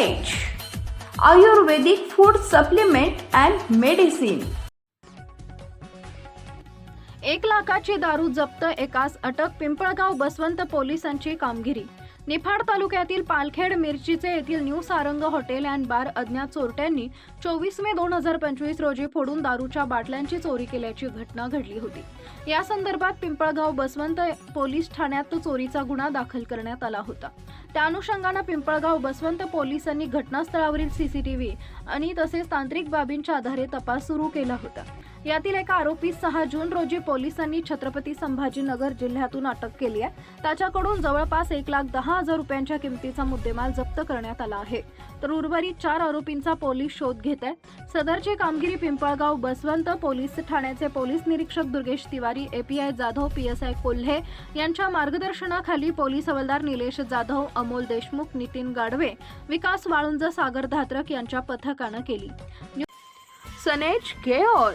H Ayurvedic food supplement and medicine एक लाखाची दारू जप्त एकास अटक पिंपळगाव बसवंत पोलिसांची कामगिरी. निफाड तालुक्यातील पालखेड मिरचीचे येथील new Sarang hotel and bar अज्ञात चोरट्यांनी चोवीस मे दोन हजार पंचवीस रोजी फोडून दारूच्या बाटल्यांची चोरी केल्याची घटना घडली होती. या संदर्भात पिंपळगाव बसवंत पोलीस ठाण्यात चोरीचा गुन्हा दाखल करण्यात आला होता. त्या अनुषंगानं पिंपळगाव बसवंत पोलिसांनी घटनास्थळावरील सीसीटीव्ही आणि तसेच तांत्रिक बाबींच्या आधारे तपास सुरू केला होता. यातील एका आरोपी सहा जून रोजी पोलिसांनी छत्रपती संभाजीनगर जिल्ह्यातून अटक केली आहे. त्याच्याकडून जवळपास एक लाख दहा हजार रुपयांच्या किमतीचा मुद्देमाल जप्त करण्यात आला आहे. तर उर्वरित चार आरोपींचा पोलीस शोध घेत आहे. सदरची कामगिरी पिंपळगाव बसवंत पोलीस ठाण्याचे पोलीस निरीक्षक दुर्गेश तिवारी एपीआय जाधव पीएसआय कोल्हे यांच्या मार्गदर्शनाखाली पोलीस हवालदार निलेश जाधव अमोल देशमुख नितीन गाडवे विकास वाळुंज सागर धात्रक यांच्या पथकानं केली. सनेज care